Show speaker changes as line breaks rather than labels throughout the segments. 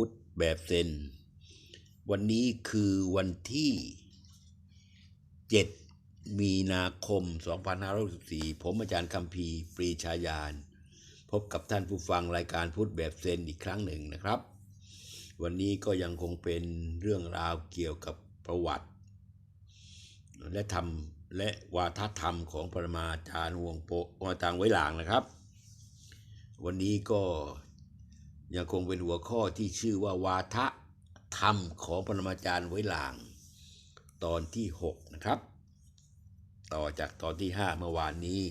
พุทธแบบเซน วันนี้คือวันที่ 7 มีนาคม 2564 ผมอาจารย์คำพีปรีชายาน พบกับท่านผู้ฟังรายการพุทธแบบเซนอีกครั้งหนึ่งนะครับ วันนี้ก็ยังคงเป็นเรื่องราวเกี่ยวกับประวัติ และธรรมและวาทธรรมของปรมาจารย์หวงโปวาตังไว้หลางนะครับ วันนี้ก็ ยังคงเป็นหัวข้อที่ชื่อว่าวาทะธรรมของปรมาจารย์ไว้หลาง ตอนที่ 6 นะครับ ต่อจากตอนที่ 5 เมื่อวานนี้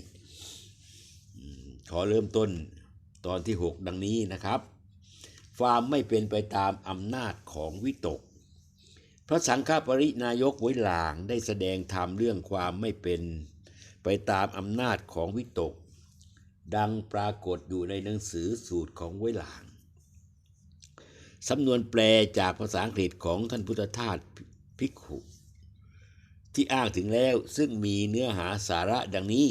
ขอเริ่มต้นตอนที่ 6 ดังนี้นะครับความไม่เป็นไปตามอำนาจของวิตก พระสังฆปรินายกไว้หลางได้แสดงธรรมเรื่องความไม่เป็น ไปตามอำนาจของวิตก ดังปรากฏอยู่ในหนังสือสูตรของไว้หลาง สำนวนแปลจากภาษาอังกฤษของท่านพุทธทาสภิกขุที่อ้างถึงแล้วซึ่งมีเนื้อหาสาระดังนี้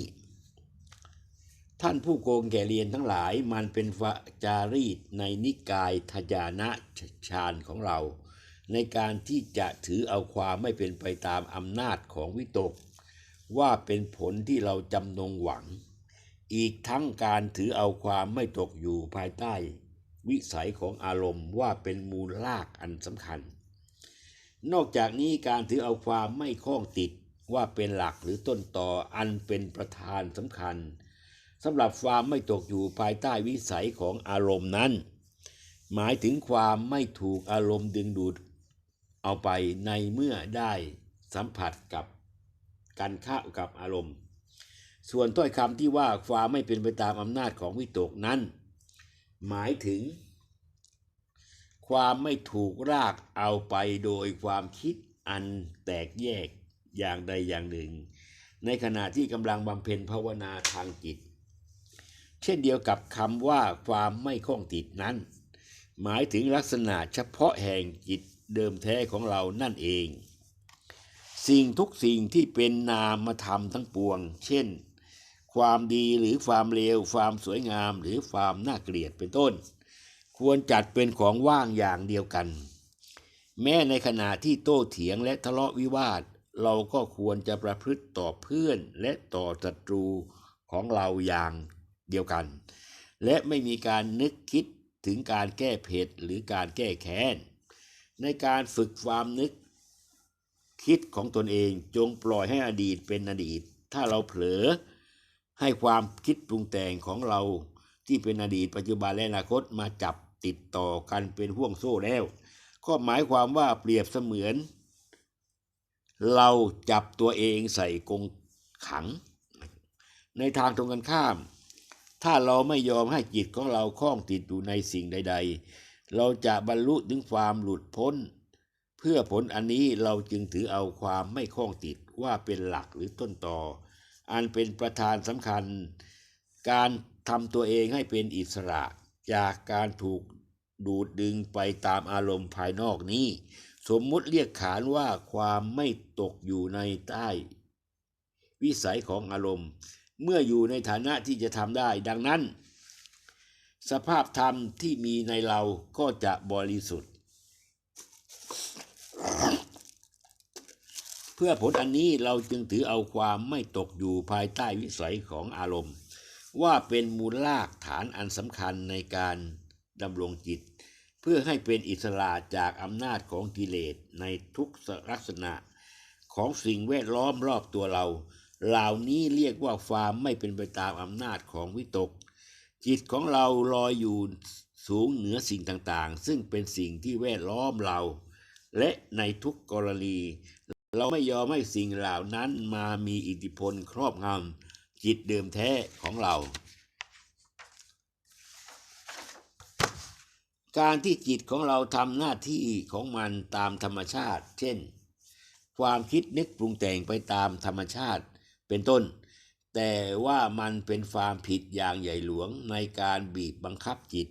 ท่านผู้โกงแก่เรียนทั้งหลายมันเป็นวจารีตในนิกายทยานะฌานของเรา ในการที่จะถือเอาความไม่เป็นไปตามอำนาจของวิตก ว่าเป็นผลที่เราจำนงหวัง อีกทั้งการถือเอาความไม่ตกอยู่ภายใต้ วิสัยของอารมณ์ว่าเป็นมูลลากอันสำคัญ นอกจากนี้การถือเอาความไม่คล้องติดว่าเป็นหลักหรือต้นต่ออันเป็นประธานสำคัญสำหรับความไม่ตกอยู่ภายใต้วิสัยของอารมณ์นั้น หมายถึงความไม่ถูกอารมณ์ดึงดูด เอาไปในเมื่อได้สัมผัสกับกันข้ากับอารมณ์ ส่วนถ้อยคำที่ว่าความไม่เป็นไปตามอำนาจของวิตกนั้น หมายถึง ความไม่ถูกรากเอาไปโดยความคิดอันแตกแยกอย่างใดอย่างหนึ่ง ในขณะที่กำลังบำเพ็ญภาวนาทางจิต เช่นเดียวกับคำว่าความไม่คล้องติดนั้น หมายถึงลักษณะเฉพาะแห่งจิตเดิมแท้ของเรานั่นเอง สิ่งทุกสิ่งที่เป็นนามธรรมทั้งปวง เช่น ความดีหรือความเลวความสวยงามหรือความน่าเกลียดเป็นต้น ควรจัดเป็นของว่างอย่างเดียวกัน แม้ในขณะที่โต้เถียงและทะเลาะวิวาท เราก็ควรจะประพฤติต่อเพื่อนและต่อศัตรูของเราอย่างเดียวกัน และไม่มีการนึกคิดถึงการแก้เผ็ดหรือการแก้แค้น ในการฝึกความนึกคิดของตนเองจงปล่อยให้อดีตเป็นอดีต ถ้าเราเผลอ ให้ความคิดปรุงแต่งของเราที่เป็นอดีตปัจจุบันและอนาคตมาจับติดต่อกันเป็นห่วงโซ่แล้ว ก็หมายความว่าเปรียบเสมือน เราจับตัวเองใส่กรงขัง ในทางตรงกันข้าม ถ้าเราไม่ยอมให้จิตของเราคล้องติดอยู่ในสิ่งใด ๆ เราจะบรรลุถึงความหลุดพ้น เพื่อผลอันนี้เราจึงถือเอาความไม่คล้องติดว่าเป็นหลักหรือต้นต่อ อันเป็นประธานสำคัญ การทำตัวเองให้เป็นอิสระ จากการถูกดูดดึงไปตามอารมณ์ภายนอกนี้ สมมุติเรียกขานว่าความไม่ตกอยู่ในใต้ วิสัยของอารมณ์ เมื่ออยู่ในฐานะที่จะทำได้ดังนั้น สภาพธรรมที่มีในเราก็จะบริสุทธิ์ พื่อผลอันนี้เราจึงถือเอาความไม่ตกอยู่ภายใต้วิสัยของอารมณ์ ว่าเป็นมูลลากฐานอันสำคัญในการดำรงจิต เพื่อให้เป็นอิสระจากอำนาจของกิเลสในทุกลักษณะ ของสิ่งแวดล้อมรอบตัวเรา เหล่านี้เรียกว่าความไม่เป็นไปตามอำนาจของวิตก จิตของเราลอยอยู่สูงเหนือสิ่งต่างๆ ซึ่งเป็นสิ่งที่แวดล้อมเรา และในทุกกรณี เราไม่ยอมให้สิ่งเหล่านั้นมามีอิทธิพลครอบงำจิตเดิมแท้ของเรา การที่จิตของเราทำหน้าที่ของมันตามธรรมชาติ เช่น ความคิดนึกปรุงแต่งไปตามธรรมชาติเป็นต้น แต่ว่ามันเป็นความผิดอย่างใหญ่หลวงในการบีบบังคับจิต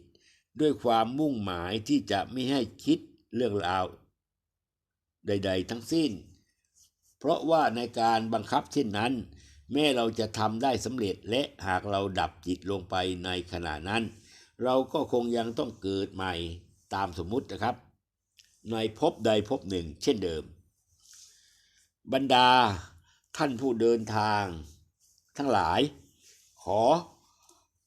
ด้วยความมุ่งหมายที่จะไม่ให้คิดเรื่องราวใด ๆ ทั้งสิ้น เพราะว่าในการบังคับเช่นนั้น แม้เราจะทำได้สำเร็จและหากเราดับจิตลงไปในขณะนั้น เราก็คงยังต้องเกิดใหม่ตามสมมุตินะครับ ในภพใดภพหนึ่ง เช่นเดิม บรรดาท่านผู้เดินทาง ทั้งหลาย ขอ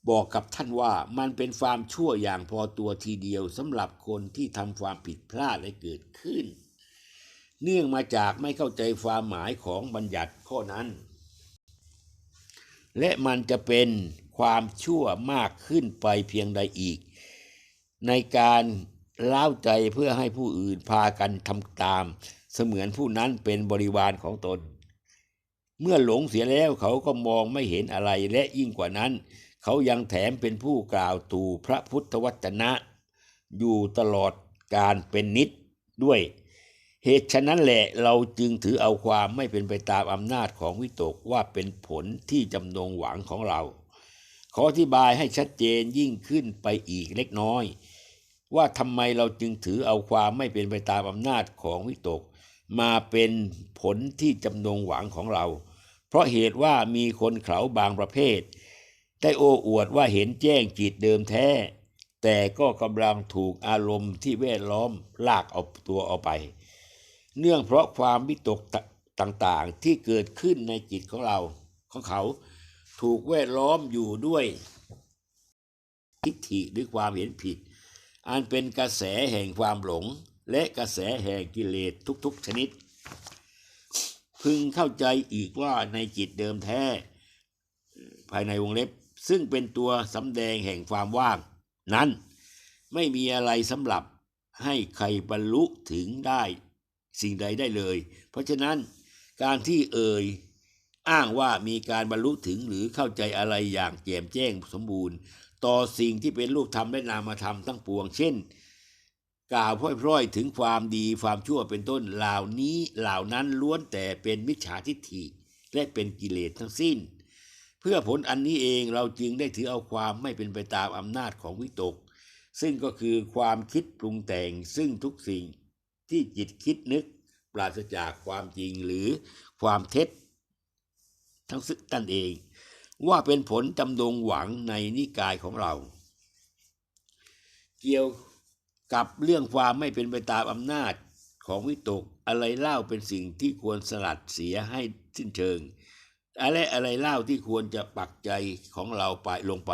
บอกกับท่านว่ามันเป็นความชั่วอย่างพอตัวทีเดียวสำหรับคนที่ทำความผิดพลาดและเกิดขึ้น เนื่องมาจากไม่เข้าใจความหมายของบัญญัติข้อนั้น และมันจะเป็นความชั่วมากขึ้นไปเพียงใดอีก ในการเล่าใจเพื่อให้ผู้อื่นพากันทำตาม เสมือนผู้นั้นเป็นบริวารของตน เมื่อหลงเสียแล้วเขาก็มองไม่เห็นอะไรและยิ่งกว่านั้น เขายังแถมเป็นผู้กล่าวตู่พระพุทธวจนะ อยู่ตลอดการเป็นนิดด้วย เหตุฉะนั้นแหละเราจึงถือเอาความไม่เป็นไปตามอำนาจของวิตกว่าเป็นผลที่จำนงหวังของเรา ขออธิบายให้ชัดเจนยิ่งขึ้นไปอีกเล็กน้อย ว่าทำไมเราจึงถือเอาความไม่เป็นไปตามอำนาจของวิตก มาเป็นผลที่จำนงหวังของเรา เพราะเหตุว่ามีคนเขาบางประเภท ได้โอ้อวดว่าเห็นแจ้งจิตเดิมแท้ แต่ก็กำลังถูกอารมณ์ที่แวดล้อมลากเอาตัวเอาไป เนื่องเพราะความวิตกต่างๆที่เกิดขึ้นในจิตของเราของเขา ถูกแวดล้อมอยู่ด้วยทิฏฐิหรือความเห็นผิด อันเป็นกระแสแห่งความหลง และกระแสแห่งกิเลสทุกๆชนิด พึงเข้าใจอีกว่าในจิตเดิมแท้ ภายในวงเล็บ ซึ่งเป็นตัวสำแดงแห่งความว่าง นั้นไม่มีอะไรสำหรับให้ใครบรรลุถึงได้ สิ่งใดได้เลย เพราะฉะนั้นการที่เอ่ยอ้างว่ามีการบรรลุถึงหรือเข้าใจอะไรอย่างแจ่มแจ้งสมบูรณ์ ต่อสิ่งที่เป็นรูปธรรมและนามธรรมทั้งปวง เช่น กล่าวพร่อยๆถึงความดีความชั่วเป็นต้นเหล่านี้เหล่านั้นล้วนแต่เป็นมิจฉาทิฏฐิและเป็นกิเลสทั้งสิ้น เพื่อผลอันนี้เองเราจึงได้ถือเอาความไม่เป็นไปตามอำนาจของวิตก ซึ่งก็คือความคิดปรุงแต่งซึ่งทุกสิ่ง ที่จิตคิดนึกปราศจากความจริงหรือความเท็จ ทั้งซึ่งตั้นเอง ว่าเป็นผลจำดงหวังในนิกายของเรา เกี่ยวกับเรื่องความไม่เป็นไปตามอำนาจของวิตกอะไรเล่าเป็นสิ่งที่ควรสลัดเสียให้สิ้นเชิง อะไรอะไรเล่าที่ควรจะปักใจของเราไปลงไป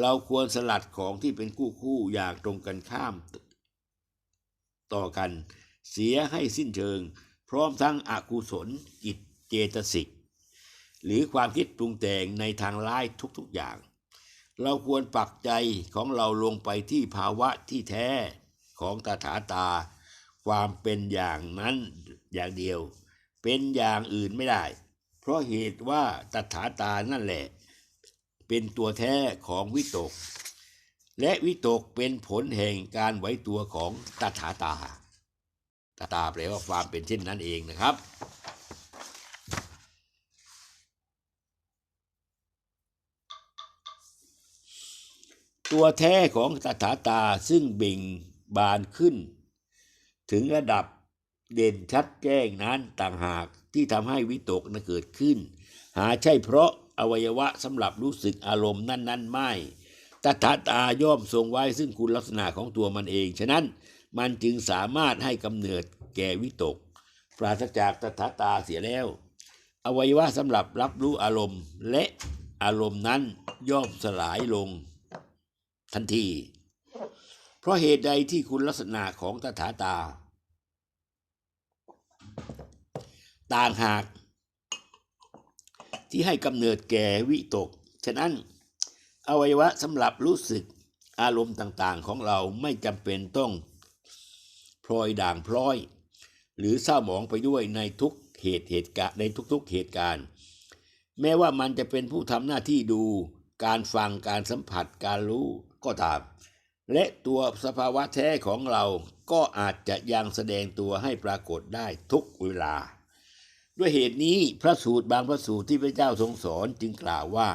เราควรสลัดของที่เป็นคู่คู่อย่างตรงกันข้าม ต่อกัน เสียให้สิ้นเชิง พร้อมทั้งอกุศลจิตเจตสิก หรือความคิดปรุงแต่งในทางร้ายทุกๆอย่าง เราควรปักใจของเราลงไปที่ภาวะที่แท้ของตถาตา ความเป็นอย่างนั้นอย่างเดียว เป็นอย่างอื่นไม่ได้ เพราะเหตุว่าตถาตานั่นแหละ เป็นตัวแท้ของวิตก และวิตกเป็นผลแห่งการไหวตัวของตถาตาตถาแปลว่าความเป็นเช่นนั้นเองนะครับ ตัวแท้ของตถาตาซึ่งเบ่งบานขึ้น ถึงระดับเด่นชัดแจ้งนั้นต่างหากที่ทำให้วิตกนั้นเกิดขึ้น หาใช่เพราะอวัยวะสำหรับรู้สึกอารมณ์นั้น ๆ ไม่ ตถาตาย่อมทรงไว้ซึ่งคุณลักษณะของตัวมันเอง ฉะนั้นมันจึงสามารถให้กำเนิดแก่วิตก ปราศจากตถาตาเสียแล้ว อวัยวะสำหรับรับรู้อารมณ์ และอารมณ์นั้นย่อมสลายลงทันที เพราะเหตุใดที่คุณลักษณะของตถาตา ต่างหากที่ให้กำเนิดแก่วิตก ฉะนั้น อวัยวะสำหรับรู้สึกอารมณ์ต่างๆของเราไม่จำเป็นต้องพลอยด่างพร้อย หรือเศร้าหมองไปด้วยในทุกเหตุเหตุการณ์ในทุกๆเหตุการณ์ แม้ว่ามันจะเป็นผู้ทำหน้าที่ดู การฟังการสัมผัสการรู้ก็ตาม และตัวสภาวะแท้ของเราก็อาจจะยังแสดงตัวให้ปรากฏได้ทุกเวลา ด้วยเหตุนี้พระสูตรบางพระสูตรที่พระเจ้าทรงสอนจึงกล่าวว่า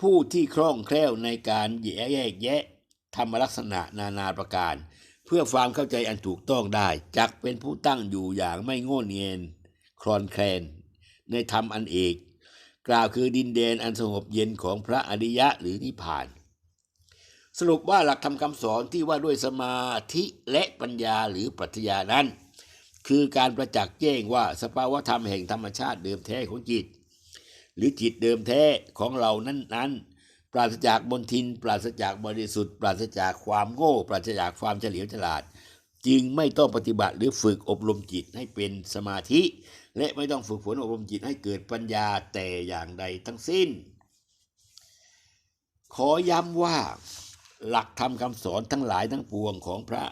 ผู้ที่คล่องแคล่วในการแยกแยะธรรมลักษณะนานาประการ เพื่อความเข้าใจอันถูกต้องได้จักเป็นผู้ตั้งอยู่อย่างไม่โง่เงียนคลอนแคลน ในธรรมอันเอกกล่าวคือดินแดนอันสงบเย็นของพระอริยะหรือนิพพาน สรุปว่าหลักธรรมคำสอนที่ว่าด้วยสมาธิและปัญญาหรือปรัชญานั้น คือการประจักษ์แจ้งว่าสภาวธรรมแห่งธรรมชาติเดิมแท้ของจิต รือจิตเดิมแท้ของเรานั้นนั้นปราศจากมนทิน ปราศจากบริสุทธิ์ ปราศจากความโง่ ปราศจากความเฉลียวฉลาด จึงไม่ต้องปฏิบัติหรือฝึกอบรมจิตให้เป็นสมาธิ และไม่ต้องฝึกฝนอบรมจิตให้เกิดปัญญาแต่อย่างใดทั้งสิ้น ขอย้ำว่าหลักธรรมคำสอนทั้งหลายทั้งปวงของพระ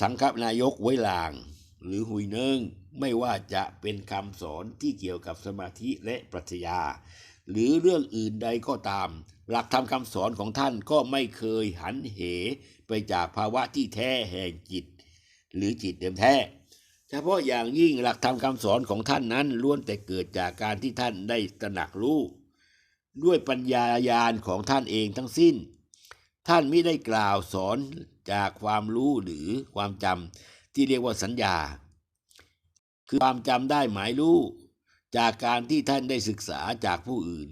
สังฆนายกไว้ลาง หรือหุยเนิง ไม่ว่าจะเป็นคำสอนที่เกี่ยวกับสมาธิและปรัชญา หรือเรื่องอื่นใดก็ตาม หลักธรรมคำสอนของท่านก็ไม่เคยหันเหไปจากภาวะที่แท้แห่งจิต หรือจิตเดิมแท้ เฉพาะอย่างยิ่งหลักธรรมคำสอนของท่านนั้นล้วนแต่เกิดจากการที่ท่านได้ตระหนักรู้ด้วยปัญญาญาณของท่านเองทั้งสิ้น ท่านไม่ได้กล่าวสอนจากความรู้หรือความจำที่เรียกว่าสัญญา คือความจำได้หมายรู้ จากการที่ท่านได้ศึกษาจากผู้อื่น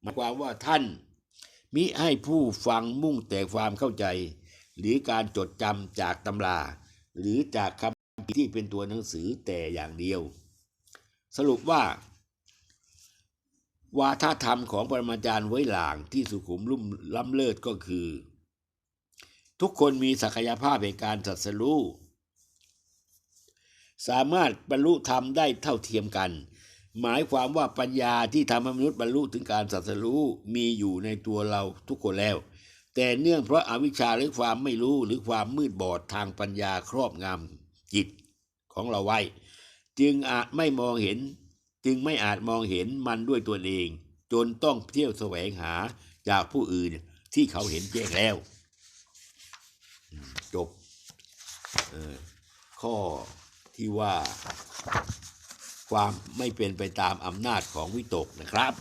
หมายความว่าท่าน มิให้ผู้ฟังมุ่งแต่ความเข้าใจ หรือการจดจำจากตำรา หรือจากคำที่เป็นตัวหนังสือแต่อย่างเดียว สรุปว่า วาทธรรมของปรมาจารย์ไว้หลางที่สุขุมลุ่มล้ำเลิศก็คือ ทุกคนมีศักยภาพในการตรัสรู้ สามารถบรรลุธรรมได้เท่าเทียมกัน หมายความว่าปัญญาที่ทำให้มนุษย์บรรลุถึงการตรัสรู้มีอยู่ในตัวเราทุกคนแล้ว แต่เนื่องเพราะอาวิชชาหรือความไม่รู้หรือความมืดบอดทางปัญญาครอบงำจิตของเราไว้ จึงอาจไม่มองเห็น จึงไม่อาจมองเห็นมันด้วยตัวเอง จนต้องเที่ยวแสวงหาจากผู้อื่นที่เขาเห็นแจ้งแล้วจบเออข้อ ที่ว่า ความไม่เป็นไปตามอำนาจของวิตกนะครับ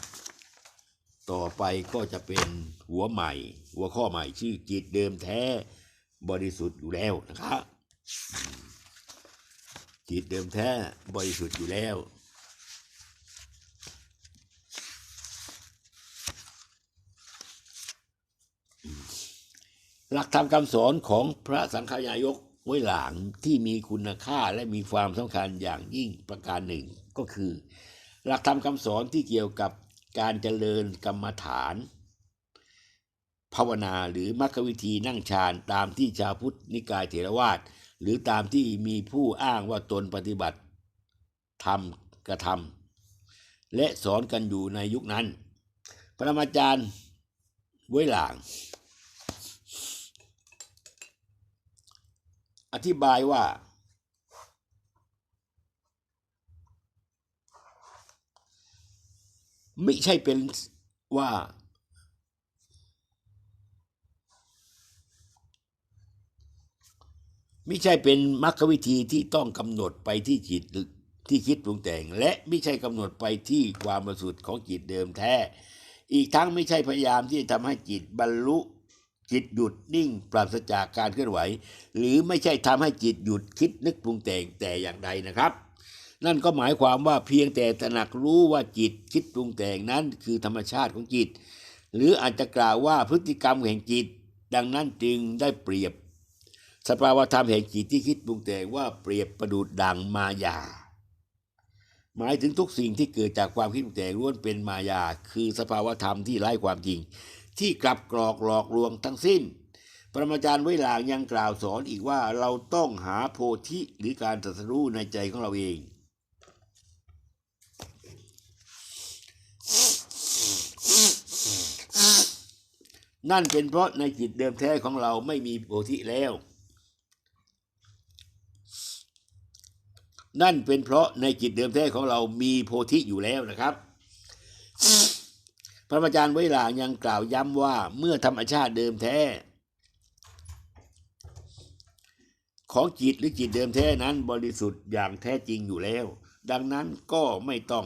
ต่อไปก็จะเป็นหัวใหม่ หัวข้อใหม่ชื่อจิตเดิมแท้บริสุทธิ์อยู่แล้วนะครับจิตเดิมแท้บริสุทธิ์อยู่แล้วหลักธรรมคำสอนของพระสังฆายายก ไว้หลางที่มีคุณค่าและมีความสำคัญอย่างยิ่งประการหนึ่งก็คือ หลักธรรมคำสอนที่เกี่ยวกับการเจริญกรรมฐาน ภาวนาหรือมรรควิธีนั่งฌานตามที่ชาวพุทธนิกายเถรวาทหรือตามที่มีผู้อ้างว่าตนปฏิบัติทำกระทำและสอนกันอยู่ในยุคนั้น ปรมาจารย์ไว้หลาง อธิบายว่า ไม่ใช่เป็นว่าไม่ใช่เป็นมรรควิธีที่ต้องกำหนดไปที่จิตที่คิดปรุงแต่ง และไม่ใช่กำหนดไปที่ความบริสุทธิ์ของจิตเดิมแท้ อีกทั้งไม่ใช่พยายามที่จะทำให้จิตบรรลุ จิตหยุดนิ่งปราศจากการเคลื่อนไหว หรือไม่ใช่ทำให้จิตหยุดคิดนึกปรุงแต่งแต่อย่างใดนะครับ นั่นก็หมายความว่าเพียงแต่ตระหนักรู้ว่าจิตคิดปรุงแต่งนั้นคือธรรมชาติของจิต หรืออาจจะกล่าวว่าพฤติกรรมแห่งจิต ดังนั้นจึงได้เปรียบ สภาวธรรมแห่งจิตที่คิดปรุงแต่งว่าเปรียบประดุดดังมายาหมายถึงทุกสิ่งที่เกิดจากความคิดปรุงแต่งล้วนเป็นมายา คือสภาวธรรมที่ไร้ความจริง ที่กลับกรอกหลอกลวงทั้งสิ้น ปรมาจารย์ไว้หลางยังกล่าวสอนอีกว่าเราต้องหาโพธิหรือการตรัสรู้ในใจของเราเอง นั่นเป็นเพราะในจิตเดิมแท้ของเราไม่มีโพธิแล้ว นั่นเป็นเพราะในจิตเดิมแท้ของเรามีโพธิอยู่แล้วนะครับ พระอาจารย์ไวหลายังกล่าวย้ำว่าเมื่อธรรมชาติเดิมแท้ ของจิตหรือจิตเดิมแท้นั้นบริสุทธิ์อย่างแท้จริงอยู่แล้ว ดังนั้นก็ไม่ต้อง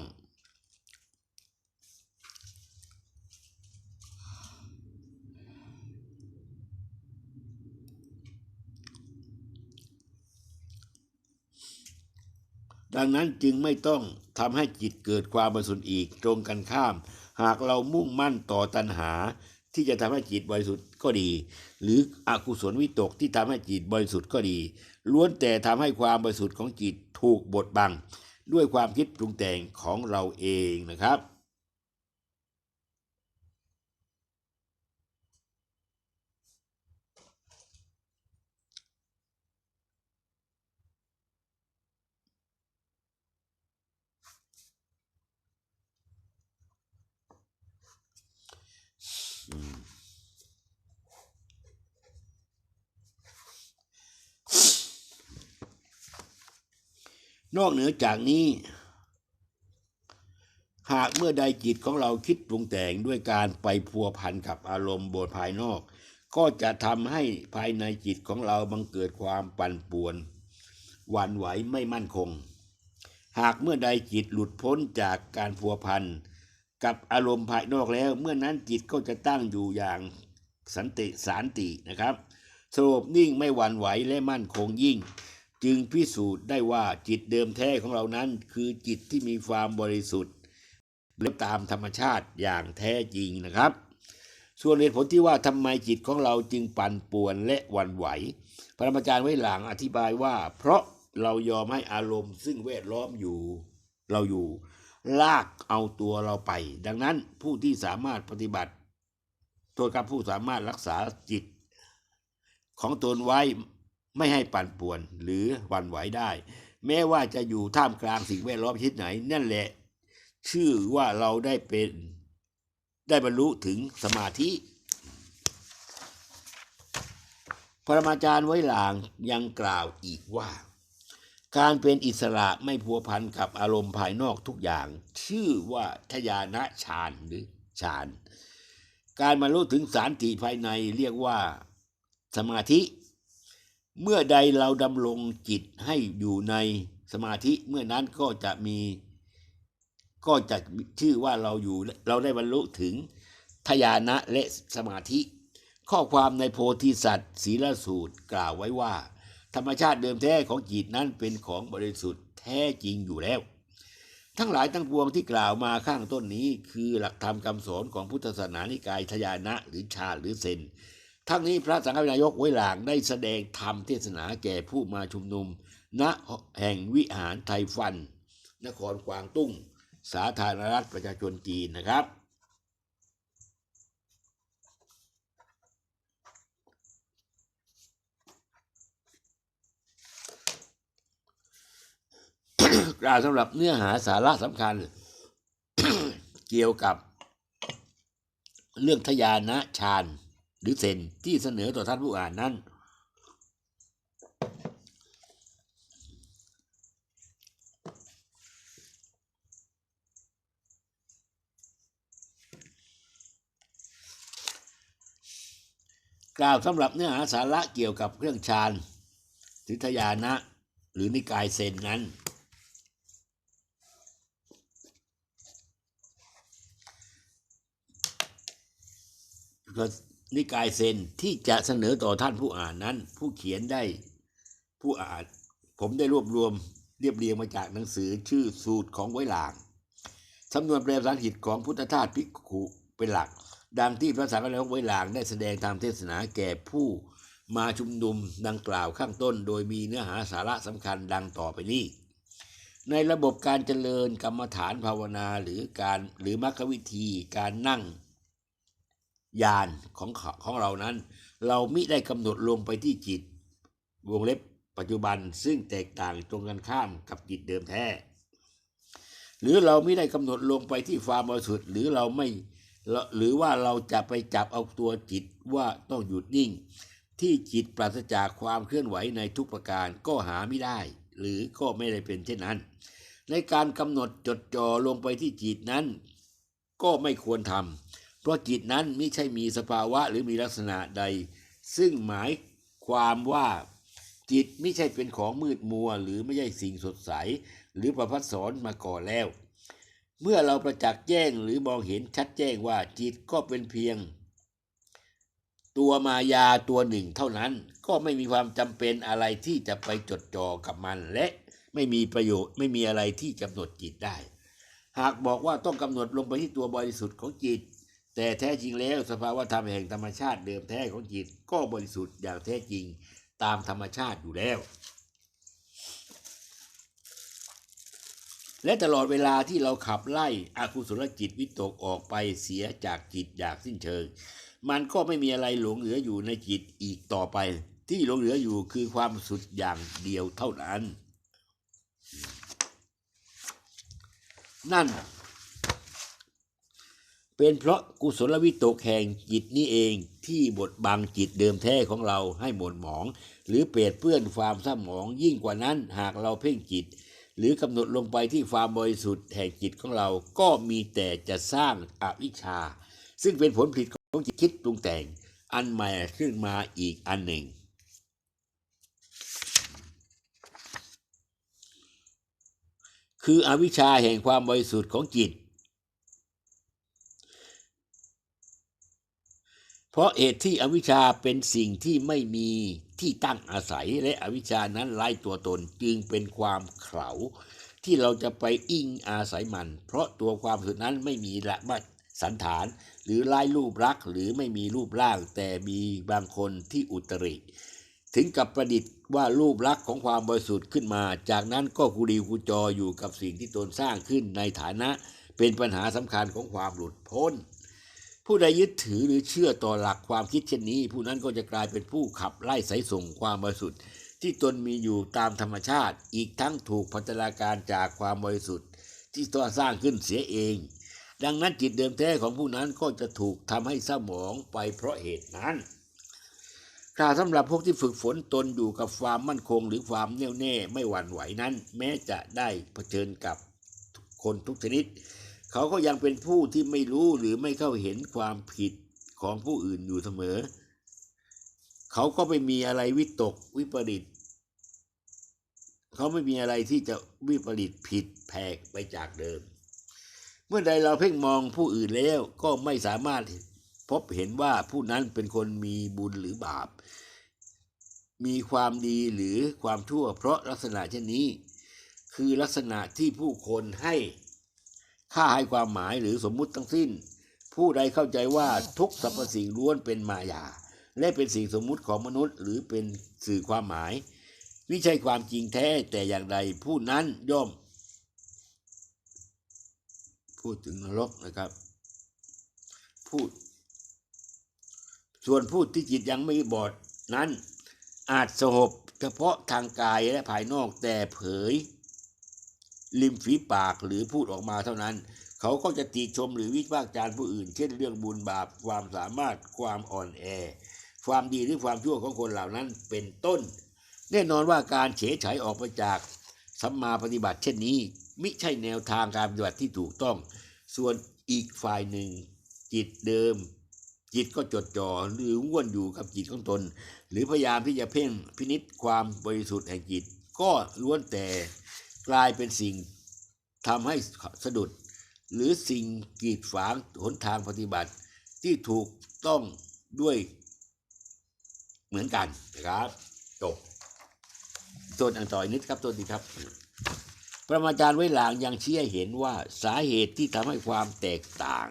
ดังนั้นจึงไม่ต้องทำให้จิตเกิดความบริสุทธิ์อีกตรงกันข้าม หากเรามุ่งมั่นต่อตัณหาที่จะทำให้จิตบริสุทธิ์ก็ดี หรืออกุศลวิตกที่ทำให้จิตบริสุทธิ์ก็ดี ล้วนแต่ทำให้ความบริสุทธิ์ของจิตถูกบดบัง ด้วยความคิดปรุงแต่งของเราเองนะครับ นอกเหนือจากนี้ หากเมื่อใดจิตของเราคิดปรุงแต่งด้วยการไปพัวพันกับอารมณ์บทภายนอก ก็จะทำให้ภายในจิตของเราบังเกิดความปั่นป่วนหวั่นไหวไม่มั่นคง หากเมื่อใดจิตหลุดพ้นจากการพัวพันกับอารมณ์ภายนอกแล้ว เมื่อนั้นจิตก็จะตั้งอยู่อย่างสันติสานตินะครับสงบนิ่งไม่หวั่นไหวและมั่นคงยิ่ง จึงพิสูจน์ได้ว่าจิตเดิมแท้ของเรานั้น คือจิตที่มีความบริสุทธิ์และตามธรรมชาติอย่างแท้จริงนะครับ ส่วนเหตุผลที่ว่าทำไมจิตของเราจึงปั่นป่วนและวันไหว พระธรรมจารย์ไว้หลังอธิบายว่า เพราะเรายอมให้อารมณ์ ซึ่งแวดล้อมอยู่เราอยู่ ลากเอาตัวเราไป ดังนั้นผู้ที่สามารถปฏิบัติตัวกับผู้สามารถรักษาจิตของตนไว้ ไม่ให้ปั่นป่วนหรือวันไหวได้ แม้ว่าจะอยู่ท่ามกลางสิ่งแวดล้อมชนิดไหน นั่นแหละ ชื่อว่าเราได้เป็นได้บรรลุถึงสมาธิปรมาจารย์ไว้หลางยังกล่าวอีกว่า การเป็นอิสระไม่พัวพันกับอารมณ์ภายนอกทุกอย่าง ชื่อว่าทยานะฌานหรือฌาน การบรรลุถึงสารติภายในเรียกว่าสมาธิ เมื่อใดเราดำรงจิตให้อยู่ในสมาธิเมื่อนั้นก็จะมี ก็จะชื่อว่าเราอยู่เราได้บรรลุถึงทยานะและสมาธิ ข้อความในโพธิสัตว์ศีลสูตรกล่าวไว้ว่า ธรรมชาติเดิมแท้ของจิตนั้นเป็นของบริสุทธิ์แท้จริงอยู่แล้ว ทั้งหลายทั้งปวงที่กล่าวมาข้างต้นนี้ คือหลักธรรมคำสอนของพุทธศาสนานิกายทยานะหรือชาหรือเซน ทั้งนี้พระสังฆนายกไว้หลางได้แสดงธรรมเทศนาแก่ผู้มาชุมนุม ณแห่งวิหารไทฟัน นครกวางตุ้ง สาธารณรัฐประชาชนจีนนะครับ กล่าวสำหรับเนื้อหาสาระสำคัญ เกี่ยวกับเรื่องทยานะฌาน หรือเซนที่เสนอต่อท่านผู้อ่านนั้น กล่าวสำหรับเนื้อหาสาระเกี่ยวกับเรื่องฌานหรือทยานะ หรือนิกายเซนนั้นก็ นิกายเซนที่จะเสนอต่อท่านผู้อ่านนั้น ผู้เขียนได้ผู้อ่าน ผมได้รวบรวมเรียบเรียงมาจากหนังสือชื่อสูตรของไวหลางสำนวนแปลภาษาอังกฤษของพุทธทาสภิกขุเป็นหลัก ดังที่พระสังฆนายกไวหลางได้แสดงตามเทศนาแก่ผู้มาชุมนุมดังกล่าวข้างต้น โดยมีเนื้อหาสาระสำคัญดังต่อไปนี้ ในระบบการเจริญกรรมฐานภาวนาหรือการหรือมรรควิธีการนั่ง ญาณของเขาของเรานั้น เรามิได้กำหนดลงไปที่จิต วงเล็บปัจจุบันซึ่งแตกต่างตรงกันข้ามกับจิตเดิมแท้ หรือเราไม่ได้กำหนดลงไปที่ความบริสุทธิ์หรือเราไม่หรือว่าเราจะไปจับเอาตัวจิตว่าต้องหยุดนิ่ง ที่จิตปราศจากความเคลื่อนไหวในทุกประการก็หาไม่ได้ หรือก็ไม่ได้เป็นเช่นนั้น ในการกำหนดจดจ่อลงไปที่จิตนั้น ก็ไม่ควรทำ เพราะจิตนั้นไม่ใช่มีสภาวะหรือมีลักษณะใด ซึ่งหมายความว่าจิตไม่ใช่เป็นของมืดมัว หรือไม่ใช่สิ่งสดใส หรือประพัดสอนมาก่อนแล้ว เมื่อเราประจักษ์แจ้งหรือมองเห็นชัดแจ้งว่าจิตก็เป็นเพียง ตัวมายาตัวหนึ่งเท่านั้นก็ไม่มีความจำเป็นอะไรที่จะไปจดจ่อกับมันและไม่มีประโยชน์ไม่มีอะไรที่กำหนดจิตได้ หากบอกว่าต้องกำหนดลงไปที่ตัวบริสุทธิ์ของจิต แต่แท้จริงแล้วสภาวะธรรมแห่งธรรมชาติเดิมแท้ของจิตก็บริสุทธิ์อย่างแท้จริงตามธรรมชาติอยู่แล้ว และตลอดเวลาที่เราขับไล่อกุศลจิตวิตกออกไปเสียจากจิตอย่างสิ้นเชิง มันก็ไม่มีอะไรหลงเหลืออยู่ในจิตอีกต่อไป ที่หลงเหลืออยู่คือความสุดอย่างเดียวเท่านั้น นั่น เป็นเพราะกุศลวิตกแห่งจิตนี้เองที่บดบังจิตเดิมแท้ของเราให้หม่นหมอง หรือเปรดเปื้อนความเศร้าหมองยิ่งกว่านั้นหากเราเพ่งจิต หรือกำหนดลงไปที่ความบริสุทธิ์แห่งจิตของเราก็มีแต่จะสร้างอวิชชา ซึ่งเป็นผลผลิตของจิตคิดปรุงแต่ง อันใหม่ขึ้นมาอีกอันหนึ่งคืออวิชชาแห่งความบริสุทธิ์ของจิต เพราะเหตุที่อวิชชาเป็นสิ่งที่ไม่มีที่ตั้งอาศัยและอวิชชานั้นไร้ตัวตนจึงเป็นความเขลาที่เราจะไปอิงอาศัยมัน เพราะตัวความสุดนั้นไม่มีละบัดสันฐาน หรือไร้รูปรักษ์หรือไม่มีรูปร่าง แต่มีบางคนที่อุตริ ถึงกับประดิษฐ์ว่ารูปลักษณ์ของความบริสุทธิ์ขึ้นมา จากนั้นก็กูดีกูจออยู่กับสิ่งที่ตนสร้างขึ้นในฐานะเป็นปัญหาสำคัญของความหลุดพ้น ผู้ใดยึดถือหรือเชื่อต่อหลักความคิดเช่นนี้ ผู้นั้นก็จะกลายเป็นผู้ขับไล่สายส่งความบริสุทธิ์ ที่ตนมีอยู่ตามธรรมชาติ อีกทั้งถูกพัฒนาการจากความบริสุทธิ์ ที่ตัวสร้างขึ้นเสียเอง ดังนั้นจิตเดิมแท้ของผู้นั้นก็จะถูกทำให้เศร้าหมองไปเพราะเหตุนั้นกล่าวสำหรับพวกที่ฝึกฝนตนอยู่กับความมั่นคงหรือความแน่วแน่ไม่หวั่นไหวนั้น แม้จะได้เผชิญกับคนทุกชนิด เขาก็ยังเป็นผู้ที่ไม่รู้หรือไม่เข้าเห็นความผิดของผู้อื่นอยู่เสมอ เขาก็ไม่มีอะไรวิตกวิปริต เขาไม่มีอะไรที่จะวิปริตผิดแผกไปจากเดิม เมื่อใดเราเพ่งมองผู้อื่นแล้วก็ไม่สามารถพบเห็นว่าผู้นั้นเป็นคนมีบุญหรือบาป มีความดีหรือความชั่ว เพราะลักษณะเช่นนี้ คือลักษณะที่ผู้คนให้ ค่าให้ความหมายหรือสมมุติทั้งสิ้น ผู้ใดเข้าใจว่าทุกสรรพสิ่งล้วนเป็นมายา และเป็นสิ่งสมมุติของมนุษย์ หรือเป็นสื่อความหมาย ไม่ใช่ความจริงแท้แต่อย่างใดผู้นั้นย่อม พูดถึงนรกนะครับ พูด ส่วนพูดที่จิตยังไม่บอดนั้นอาจสหบเฉพาะทางกายและภายนอกแต่เผย ริมฝีปากหรือพูดออกมาเท่านั้น เขาก็จะติชมหรือวิพากษ์จารณ์ผู้อื่น เช่นเรื่องบุญบาปความสามารถความอ่อนแอ ความดีหรือความชั่วของคนเหล่านั้นเป็นต้น แน่นอนว่าการเฉยฉายออกไปจากสัมมาปฏิบัติ เช่นนี้มิใช่แนวทางการปฏิบัติที่ถูกต้อง ส่วนอีกฝ่ายหนึ่ง จิตเดิม จิตก็จดจ่อหรือง่วนอยู่กับจิตของตน หรือพยายามที่จะเพ่งพินิษความบริสุทธิ์แห่งจิต ก็ล้วนแต่ กลายเป็นสิ่งทำให้สะดุด หรือสิ่งกีดขวางหนทางปฏิบัติที่ถูกต้องด้วยเหมือนกันนะครับจบส่วนอันต่ออีกนิดครับตัวดีครับ ประมาจารย์ไว้หลางยังเชี้ให้เห็นว่าสาเหตุที่ทำให้ความแตกต่าง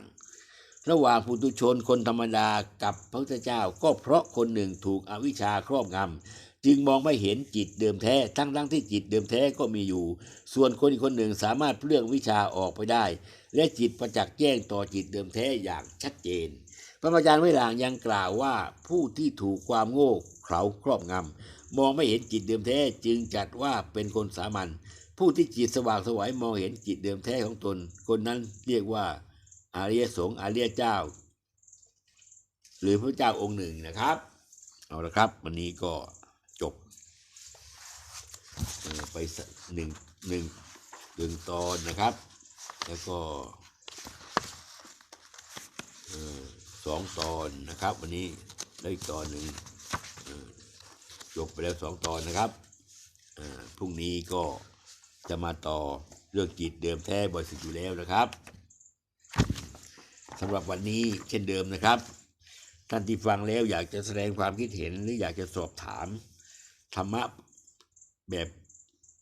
ระหว่างปุถุชนคนธรรมดากับพระพุทธเจ้า ก็เพราะคนหนึ่งถูกอวิชชาครอบงำ จึงมองไม่เห็นจิตเดิมแท้ ทั้งทั้งที่จิตเดิมแท้ก็มีอยู่ ส่วนคนอีกคนหนึ่งสามารถเปลื้องวิชาออกไปได้ และจิตประจักษ์แจ้งต่อจิตเดิมแท้อย่างชัดเจน พระอาจารย์ไว้หลางยังกล่าวว่าผู้ที่ถูกความโง่เขลาครอบงำมองไม่เห็นจิตเดิมแท้จึงจัดว่าเป็นคนสามัญผู้ที่จิตสว่างสวัยมองเห็นจิตเดิมแท้ของตน คนนั้นเรียกว่าอาริยสงฆ์อาริยเจ้า หรือพระเจ้าองค์หนึ่งนะครับ เอาละครับ วันนี้ก็ ไปสักหนึ่งหนึ่งหนึ่งตอนนะครับ แล้วก็สองตอนนะครับ วันนี้ได้อีกตอนหนึ่งจบไปแล้วสองตอนนะครับพรุ่งนี้ก็จะมาต่อเรื่องจิตเดิมแท้บริสุทธิ์อยู่แล้วนะครับสำหรับวันนี้เช่นเดิมนะครับ ท่านที่ฟังแล้วอยากจะแสดงความคิดเห็นหรืออยากจะสอบถามธรรมะ แบบ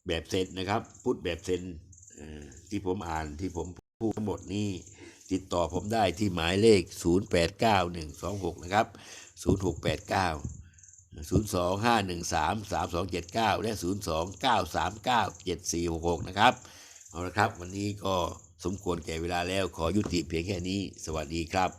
แบบเซนนะครับ พูดแบบเซนที่ผมอ่านที่ผมพูดทั้งหมดนี้ ติดต่อผมได้ที่หมายเลข 089126 นะครับ 0689 025133279 และ 029397466 นะครับ เอาละครับ วันนี้ก็สมควรแก่เวลาแล้วขอยุติเพียงแค่นี้ สวัสดีครับ